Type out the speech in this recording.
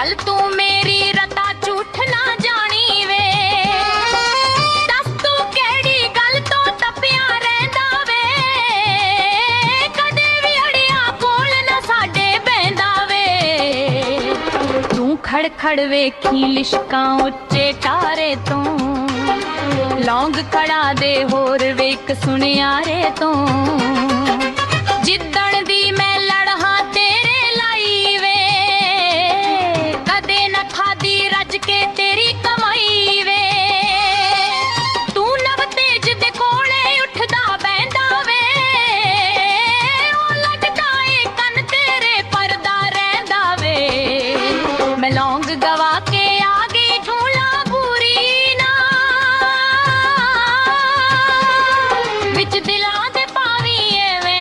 ਗੱਲ ਤੂੰ ਮੇਰੀ ਰਤਾ ਝੂਠ ਨਾ ਜਾਣੀ ਵੇ। ਦੱਸ ਤੂੰ ਕਿਹੜੀ ਗੱਲ ਤੋਂ ਤਪਿਆ ਸਾਡੇ ਬੈਂਦਾ ਵੇ। ਤੂੰ ਖੜ ਖੜ ਵੇਖੀ ਉੱਚੇ ਟਾਰੇ ਤੋਂ। ਲੌਂਗ ਖੜਾ ਦੇ ਹੋਰ ਵੇਖ ਸੁਣਿਆਰੇ ਤੋਂ। मैं लौंग गवा के आगे